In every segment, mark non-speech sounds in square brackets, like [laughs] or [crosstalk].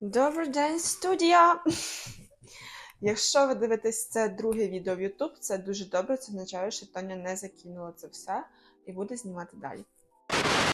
Добрий день, студія! [laughs] Якщо ви дивитесь це друге відео в YouTube, це дуже добре. Це означає, що Тоня не закинула це все і буде знімати далі.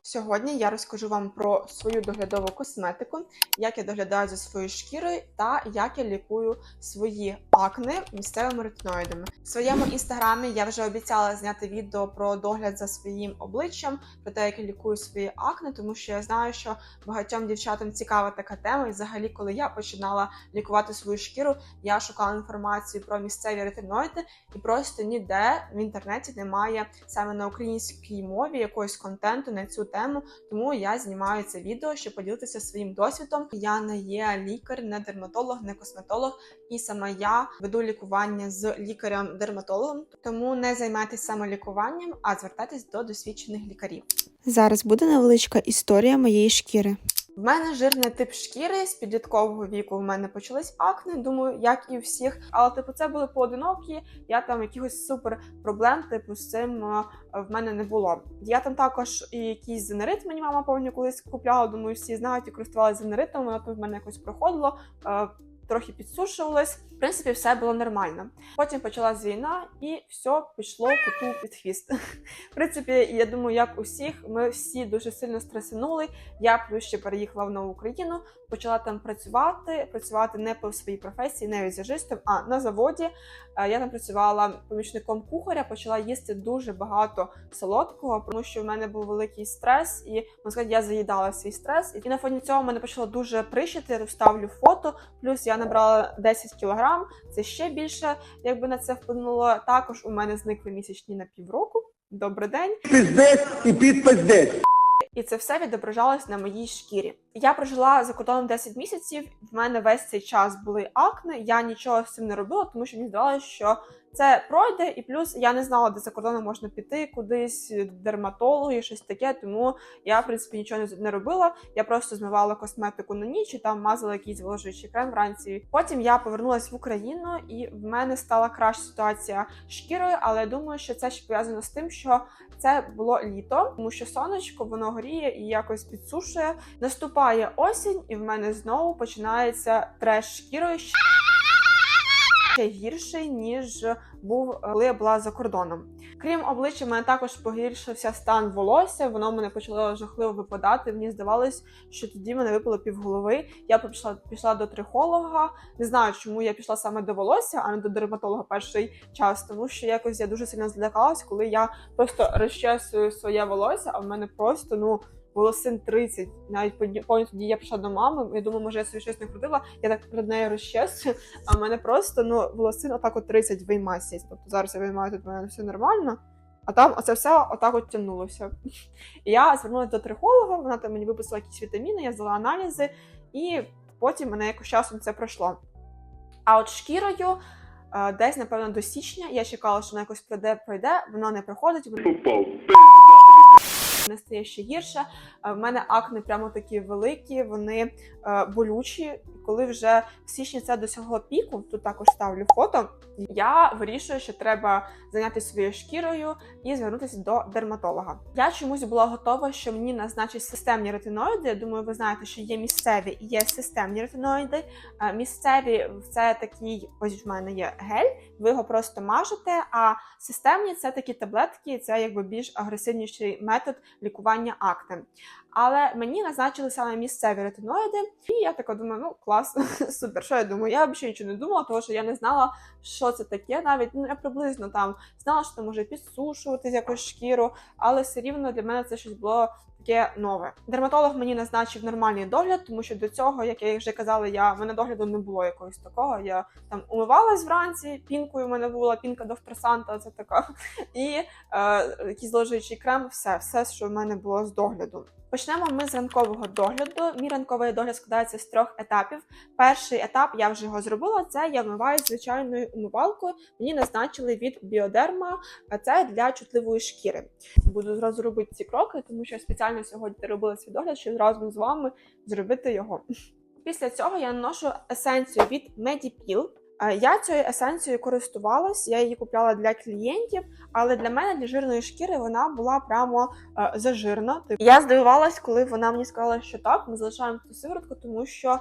Сьогодні я розкажу вам про свою доглядову косметику, як я доглядаю за своєю шкірою та як я лікую свої акне місцевими ретиноїдами. В своєму інстаграмі я вже обіцяла зняти відео про догляд за своїм обличчям, про те, як я лікую свої акне, тому що я знаю, що багатьом дівчатам цікава така тема. І взагалі, коли я починала лікувати свою шкіру, я шукала інформацію про місцеві ретиноїди, і просто ніде в інтернеті немає саме на українській мові якогось контенту на цю тему. Тому я знімаю це відео, щоб поділитися своїм досвідом. Я не є лікар, не дерматолог, не косметолог, і саме я веду лікування з лікарем-дерматологом. Тому не займайтесь самолікуванням, а звертайтесь до досвідчених лікарів. Зараз буде невеличка історія моєї шкіри. В мене жирний тип шкіри з підліткового віку. В мене почались акне, думаю, як і у всіх. Але типу, це були поодинокі. Я там якихось супер проблем, типу, з цим е, в мене не було. Я там також і якийсь зенерит мені мама повні колись купляла. Думаю, всі знають і користувалися зенеритом. Воно там в мене якось проходило. Трохи підсушувалось, в принципі, все було нормально. Потім почалась війна, і все пішло коту під хвіст. [laughs] В принципі, я думаю, як усіх, ми всі дуже сильно стресанули. Я плюс ще переїхала в нову Україну, почала там працювати, працювати не по своїй професії, не візажистом, а на заводі. Е, Я там працювала помічником кухаря, почала їсти дуже багато солодкого, тому що в мене був великий стрес, і можна сказати, я заїдала свій стрес. І на фоні цього мене почало дуже прищити. Я фото. Плюс я набрала 10 кілограм. Це ще більше, якби на це вплинуло. Також у мене зникли місячні на півроку. Добрий день. пиздець і підпиздець. І це все відображалось на моїй шкірі. Я прожила за кордоном 10 місяців. В мене весь цей час були акне. Я нічого з цим не робила, тому що мені здавалося, що це пройде, і плюс я не знала, де за кордоном можна піти, кудись дерматологи, щось таке. Тому я, в принципі, нічого не- робила. Я просто змивала косметику на ніч і там мазала якийсь зволожуючий крем вранці. Потім я повернулася в Україну, і в мене стала краща ситуація шкірою, але я думаю, що це ще пов'язано з тим, що це було літо, тому що сонечко воно горіє і якось підсушує. Наступає осінь, і в мене знову починається треш шкірою ще гірший, ніж був коли я була за кордоном. Крім обличчя, в мене також погіршився стан волосся. Воно в мене почало жахливо випадати. Мені здавалось, що тоді мене випало півголови. Я пішла пішла до трихолога. Не знаю, чому я пішла саме до волосся, а не до дерматолога перший час, тому що якось я дуже сильно злякалась, коли я просто розчесую своє волосся, а в мене просто ну. Волосин 30. Навіть пам'ятаю, тоді я пішла до мами. Я думаю, може я собі щось не крутила. Я так перед нею розчесую, а в мене просто ну волосин отак от 30 виймасять. Тобто зараз я виймаю тут мене все нормально. А там оце все отак от тягнулося. Я звернулася до трихолога, вона там мені виписала якісь вітаміни, я здала аналізи, і потім мене якось часом це пройшло. А от шкірою. е, Десь, напевно, до січня я чекала, що вона якось пройде, пройде, воно не проходить, воно не стає ще гірше. Е, В мене акне прямо такі великі, вони е, болючі. Коли вже в січні це досягло піку, тут також ставлю фото. Я вирішую, що треба зайнятися своєю шкірою і звернутися до дерматолога. Я чомусь була готова, що мені назначать системні ретиноїди. Я думаю, ви знаєте, що є місцеві і є системні ретиноїди. Е, Місцеві це такий, ось в мене є гель, ви його просто мажете. А системні це такі таблетки, це якби більш агресивніший метод лікування акне. Але мені назначили саме місцеві ретиноїди, і я така думаю, ну клас, [laughs] супер. Що я думаю? Я взагалі нічого не думала, тому що я не знала, що це таке. Навіть ну я приблизно там знала, що це може підсушувати якусь шкіру, але все рівно для мене це щось було. Таке нове. Дерматолог мені назначив нормальний догляд, тому що до цього, як я вже казала, я в мене догляду не було якогось такого. Я там умивалась вранці, пінкою в мене була пінка дофтресанта, це така. І е, якийсь зволожуючий крем, все, все, що в мене було з догляду. Почнемо ми з ранкового догляду. Мій ранковий догляд складається з трьох етапів. Перший етап я вже його зробила. Це я вмиваю звичайною умивалкою. Мені назначили від біодерма, це для чутливої шкіри. Буду зразу робити ці кроки, тому що спеціально сьогодні робила свій догляд, щоб разом з вами зробити його. Після цього я наношу есенцію від Medipil. Е, Я цією есенцією користувалась, я її купляла для клієнтів, але для мене, для жирної шкіри, вона була прямо е, зажирна. Я здивувалась, коли вона мені сказала, що так, ми залишаємо цю сиворотку, тому що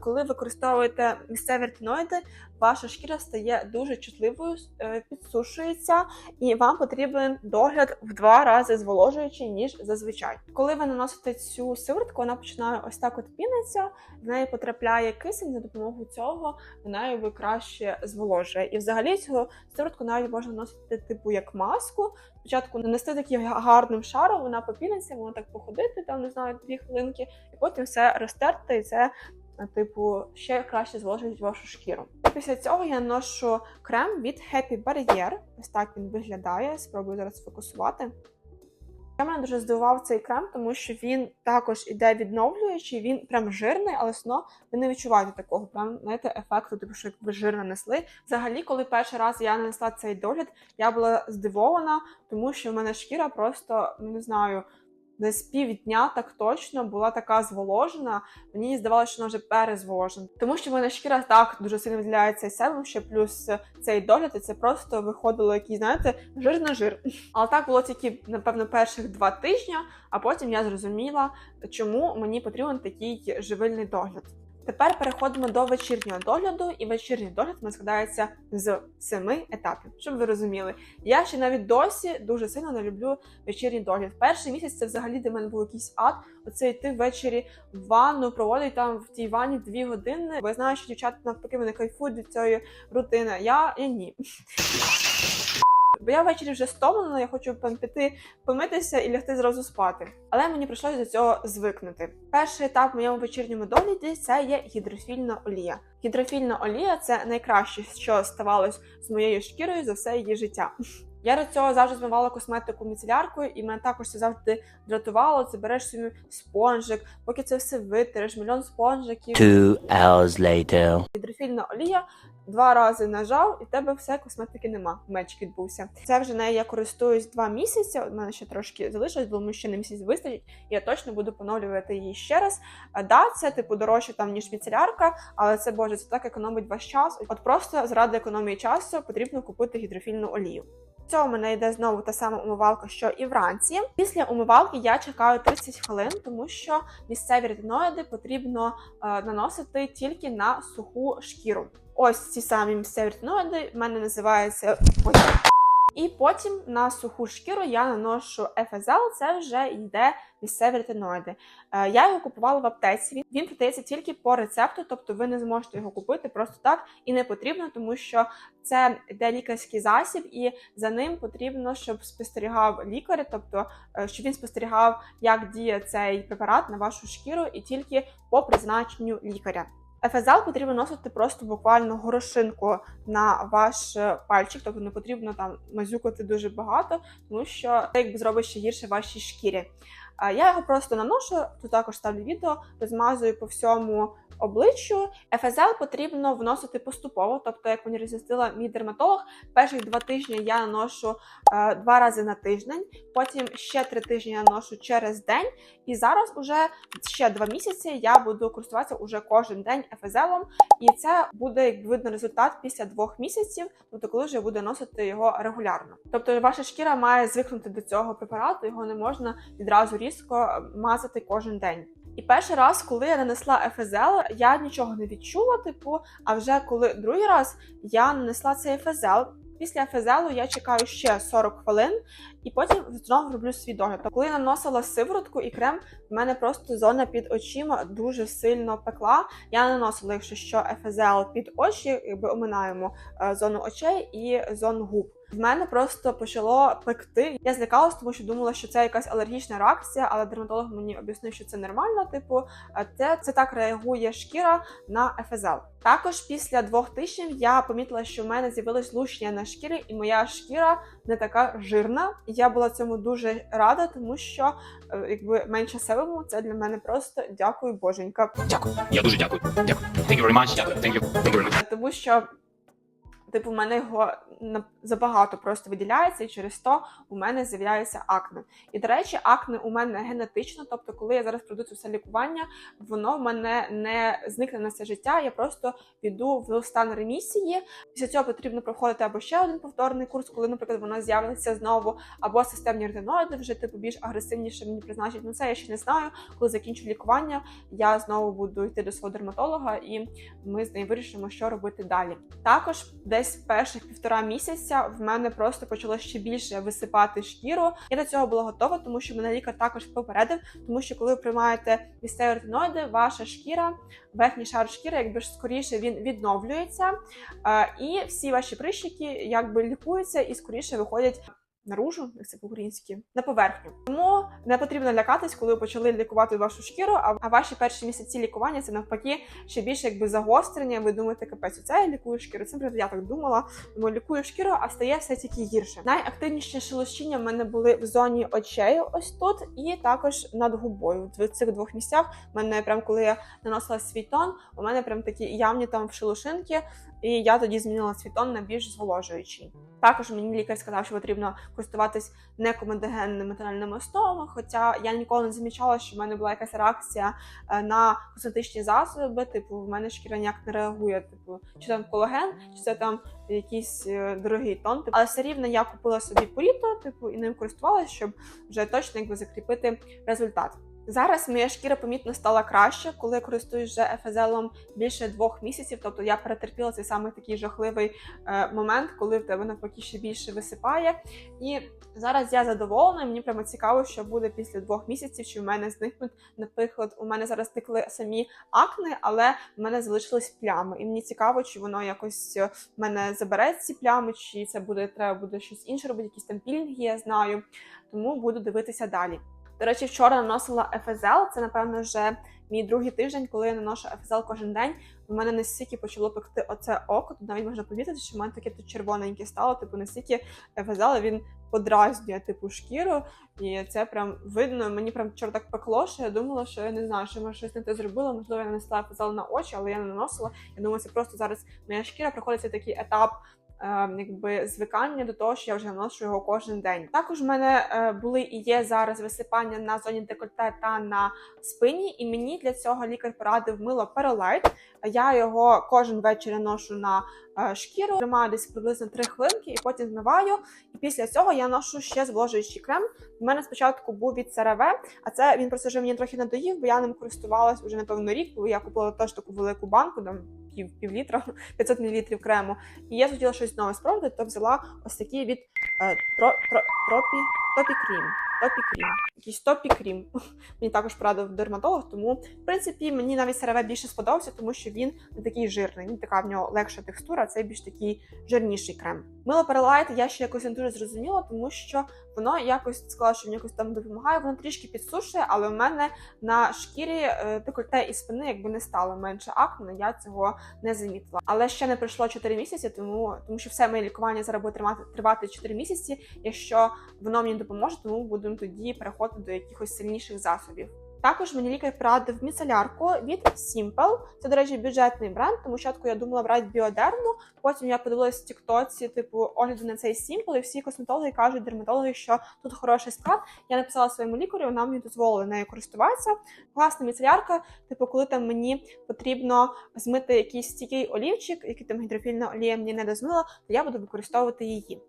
коли використовуєте місцеві ретиноїди, ваша шкіра стає дуже чутливою, е, підсушується, і вам потрібен догляд в два рази зволожуючий, ніж зазвичай. Коли ви наносите цю сиворотку, вона починає ось так от пінитися, в неї потрапляє кисень, за допомогою цього вона її краще зволожує. І взагалі цю сиворотку навіть можна носити типу як маску. Спочатку нанести таким гарним шаром, вона попіниться, вона так походити, там не знаю, дві хвилинки, і потім все розтерти, і це. Е, Типу, ще краще зволожить вашу шкіру. Після цього я ношу крем від Happy Barrier. Ось так він виглядає. Спробую зараз фокусувати. Я мене дуже здивував цей крем, тому що він також іде відновлюючий, він прям жирний, але одно ви не відчуваєте такого прям знаєте, ефекту, типу, що ви жир нанесли. Взагалі, коли перший раз я нанесла цей догляд, я була здивована, тому що в мене шкіра просто ну, не знаю. Десь півдня так точно була така зволожена. Мені здавалося, що вона вже перезволожена. Тому що в мене шкіра так дуже сильно виділяється себе, ще плюс цей догляд, і це просто виходило який, знаєте, жир на жир. Але так було тільки, напевно, перших два тижні, а потім я зрозуміла, чому мені потрібен такий живильний догляд. Тепер переходимо до вечірнього догляду, і вечірній догляд у нас складається з семи етапів, щоб ви розуміли. Я ще навіть досі дуже сильно не люблю вечірній догляд. Перший місяць це взагалі для мене був якийсь ад. Оце йти ввечері в ванну, проводити там в тій ванні дві години. Бо я знаю, що дівчата навпаки вони кайфують від цієї рутини. Я, я ні. Бо я ввечері вже стомлена, я хочу піти помитися і лягти зразу спати. Але мені прийшлося до цього звикнути. Перший етап в моєму вечірньому догляді це є гідрофільна олія. Гідрофільна олія це найкраще, що ставалось з моєю шкірою за все її життя. Я до цього завжди змивала косметику міцеляркою, і мене також це завжди дратувало. Це береш собі спонжик, поки це все витереш, мільйон спонжиків. Two hours later. Гідрофільна олія два рази нажав, і в тебе все косметики нема. Меч відбувся. Це вже нею я користуюсь два місяці. У мене ще трошки залишилось, думаю, ще на місяць вистачить. Я точно буду поновлювати її ще раз. Да, це типу дорожче там ніж міцелярка, але це боже, це так економить ваш час. От просто заради економії часу потрібно купити гідрофільну олію. В мене йде знову та сама умивалка, що і вранці. Після умивалки я чекаю 30 хвилин, тому що місцеві ретиноїди потрібно е, наносити тільки на суху шкіру. Ось ці самі місцеві ретиноїди в мене називаються. І потім на суху шкіру я наношу ефезел, це вже йде місцеві ретиноїди. Е, Я його купувала в аптеці. Він, він продається тільки по рецепту, тобто ви не зможете його купити просто так і не потрібно, тому що це йде лікарський засіб, і за ним потрібно, щоб спостерігав лікар, тобто е, щоб він спостерігав, як діє цей препарат на вашу шкіру, і тільки по призначенню лікаря. Ефезал потрібно носити просто буквально горошинку на ваш е, пальчик, тобто не потрібно там мазюкати дуже багато, тому що це якби зробить ще гірше вашій шкірі. Я його просто наношу, тут також ставлю відео, розмазую по всьому обличчю. ефезел потрібно вносити поступово, тобто, як мені роз'яснила мій дерматолог, перших два тижні я наношу е, два рази на тиждень, потім ще три тижні я наношу через день, і зараз уже ще два місяці я буду користуватися уже кожен день ефезелом, і це буде як видно результат після двох місяців, тобто коли вже буде носити його регулярно. Тобто ваша шкіра має звикнути до цього препарату, його не можна відразу різко мазати кожен день. І перший раз, коли я нанесла ефезел, я нічого не відчула, типу, а вже коли другий раз я нанесла цей ефезел. Після ефезелу я чекаю ще 40 хвилин і потім знову роблю свій догляд. Тобто, Коли я наносила сиворотку і крем, в мене просто зона під очима дуже сильно пекла. Я наносила, якщо що, ефезел під очі, якби оминаємо е, зону очей і зону губ. В мене просто почало пекти. Я злякалась, тому що думала, що це якась алергічна реакція, але дерматолог мені об'яснив, що це нормально. Типу, це, це так реагує шкіра на ефезел. Також після двох тижнів я помітила, що в мене з'явилось лущення на шкірі, і моя шкіра не така жирна. Я була цьому дуже рада, тому що е, якби менше себуму це для мене просто дякую, боженька. Дякую. Я дуже дякую. Дякую. Thank you very much. Дякую. Thank you. Thank you very much. Тому що Типу, в мене його забагато просто виділяється, і через то у мене з'являється акне. І до речі, акне у мене генетично. Тобто, коли я зараз пройду це все лікування, воно в мене не зникне на все життя. Я просто піду в стан ремісії. Після цього потрібно проходити або ще один повторний курс, коли, наприклад, вона з'явиться знову, або системні ретиноїди вже типу більш агресивніше мені призначать. Ну це я ще не знаю. Коли закінчу лікування, я знову буду йти до свого дерматолога, і ми з нею вирішимо, що робити далі. Також десь перших півтора місяця в мене просто почало ще більше висипати шкіру. Я до цього була готова, тому що мене лікар також попередив, тому що коли ви приймаєте місцеві ретиноїди, ваша шкіра, верхній шар шкіри, якби ж скоріше він відновлюється, е, і всі ваші прищики якби лікуються і скоріше виходять. Наружу, як це по-українськи, на поверхню. Тому не потрібно лякатись, коли почали лікувати вашу шкіру. А, ваші перші місяці лікування це навпаки ще більше якби загострення. Ви думаєте, капець, це я лікую шкіру. Це я так думала. Думаю, лікую шкіру, а стає все тільки гірше. Найактивніші шелушіння в мене були в зоні очей, ось тут, і також над губою. В цих двох місцях в мене прям коли я наносила свій тон, у мене прям такі явні там шелушинки. І я тоді змінила свій тон на більш зволожуючий. Також мені лікар сказав, що потрібно користуватись некомедогенними тональними основами. Хоча я ніколи не замічала, що в мене була якась реакція е, на косметичні засоби. Типу, в мене шкіра ніяк не реагує. Типу, чи там колаген, чи це там якийсь е, дорогий тон. Типу. Але все рівно я купила собі поріто, типу, і ним користувалася, щоб вже точно якби закріпити результат. Зараз моя шкіра помітно стала краще, коли я користуюсь вже ефезелом більше двох місяців. Тобто я перетерпіла цей самий такий жахливий е, момент, коли в тебе навпаки ще більше висипає. І зараз я задоволена. Мені прямо цікаво, що буде після двох місяців, чи в мене зникнуть. Наприклад, у мене зараз зникли самі акне, але в мене залишились плями. І мені цікаво, чи воно якось е, в мене забере ці плями, чи це буде треба буде щось інше робити, якісь там пілінги, я знаю. Тому буду дивитися далі. До речі, вчора наносила ефезел. Це, напевно, вже мій другий тиждень, коли я наношу ефезел кожен день. У мене настільки почало пекти оце око. Тут навіть можна помітити, що в мене таке червоненьке стало. Типу, настільки ефезел він подразнює типу шкіру, і це прям видно. Мені прям вчора так пекло, що я думала, що я не знаю, що я щось не те зробила. Можливо, я нанесла ефезел на очі, але я не наносила. Я думаю, це просто зараз моя шкіра проходить такий етап якби звикання до того, що я вже наношу його кожен день. Також в мене е, були і є зараз висипання на зоні декольте та на спині, і мені для цього лікар порадив мило Perolite. Я його кожен вечір ношу на е, шкіру, тримаю десь приблизно 3 хвилинки і потім змиваю. І після цього я ношу ще зволожуючий крем. У мене спочатку був від CeraVe, а це він просто вже мені трохи надоїв, бо я ним користувалась вже напевно рік, бо я купила теж таку велику банку, пів, пів літра, 500 мл крему. І я хотіла щось нове спробувати, то взяла ось такий від е, тро, тро, тропі, топі крім. Топі крім. Якийсь топі крім. [laughs] Мені також порадив дерматолог, тому в принципі мені навіть CeraVe більше сподобався, тому що він не такий жирний. Він така в нього легша текстура, а цей більш такий жирніший крем. Мило Perlite я ще якось не дуже зрозуміла, тому що воно якось сказала, що мені якось там допомагає. Воно трішки підсушує, але в мене на шкірі декольте і спини якби не стало менше акне, я цього не замітила. Але ще не пройшло 4 місяці, тому тому що все моє лікування зараз буде тривати тривати 4 місяці. Якщо воно мені допоможе, тому будемо тоді переходити до якихось сильніших засобів. Також мені лікар порадив міцелярку від Simple. Це, до речі, бюджетний бренд. Тому спочатку я думала брати біодерму. Потім я подивилася в Тіктоці, типу, огляди на цей Simple, і всі косметологи кажуть, дерматологи, що тут хороший склад. Я написала своєму лікарю, вона мені дозволила нею користуватися. Класна міцелярка, типу, коли там мені потрібно змити якийсь стійкий олівчик, який там гідрофільна олія мені не дозмила, то я буду використовувати її.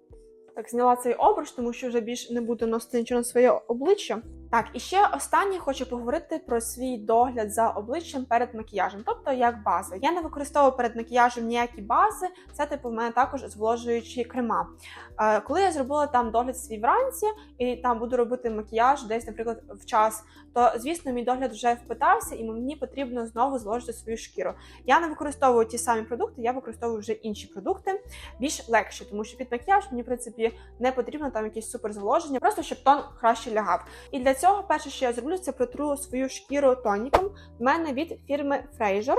Так, зняла цей обруч, тому що вже більш не буду носити нічого на своє обличчя. Так, і ще останнє хочу поговорити про свій догляд за обличчям перед макіяжем, тобто як база. Я не використовую перед макіяжем ніякі бази, це типу в мене також зволожуючі крема. Е, коли я зробила там догляд свій вранці і там буду робити макіяж десь, наприклад, в час, то звісно мій догляд вже впитався, і мені потрібно знову зволожити свою шкіру. Я не використовую ті самі продукти, я використовую вже інші продукти, більш легші, тому що під макіяж мені в принципі не потрібно там якесь супер зволоження, просто щоб тон краще лягав. І для цього перше, що я зроблю, це протру свою шкіру тоніком. В мене від фірми Fraser.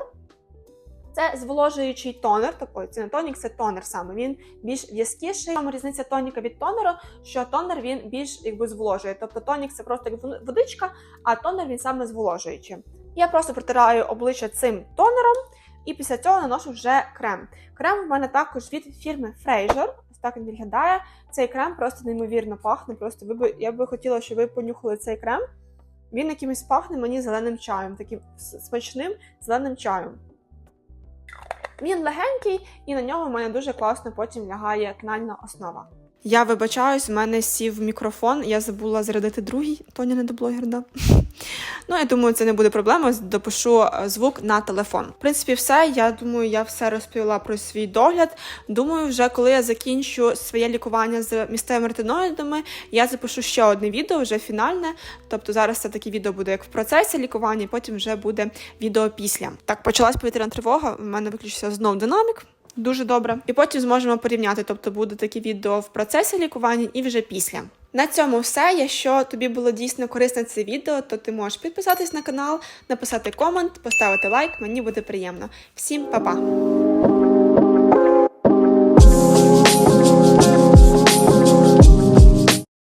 Це зволожуючий тонер, тобто це не тонік, це тонер саме. Він більш в'язкіший. Тому різниця тоніка від тонеру, що тонер він більш якби зволожує. Тобто тонік це просто як водичка, а тонер він саме зволожуючий. Я просто протираю обличчя цим тонером. І після цього наношу вже крем. Крем в мене також від фірми Fraser. Так він виглядає. Цей крем просто неймовірно пахне. Просто ви би, я би хотіла, щоб ви понюхали цей крем. Він якимось пахне мені зеленим чаєм, таким смачним зеленим чаєм. Він легенький, і на нього в мене дуже класно потім лягає тональна основа. Я вибачаюсь, в мене сів мікрофон, я забула зарядити другий, Тоня не до блогер, да. [laughs] Ну, я думаю, це не буде проблема. Допишу е, звук на телефон. В принципі, все. Я думаю, я все розповіла про свій догляд. Думаю, вже коли я закінчу своє лікування з місцевими ретиноїдами, я запишу ще одне відео, вже фінальне. Тобто зараз це таке відео буде як в процесі лікування, і потім вже буде відео після. Так, почалась повітряна тривога. В мене виключився знов динамік. Дуже добре. І потім зможемо порівняти. Тобто буде таке відео в процесі лікування і вже після. На цьому все. Якщо тобі було дійсно корисне це відео, то ти можеш підписатись на канал, написати комент, поставити лайк. Мені буде приємно. Всім па-па!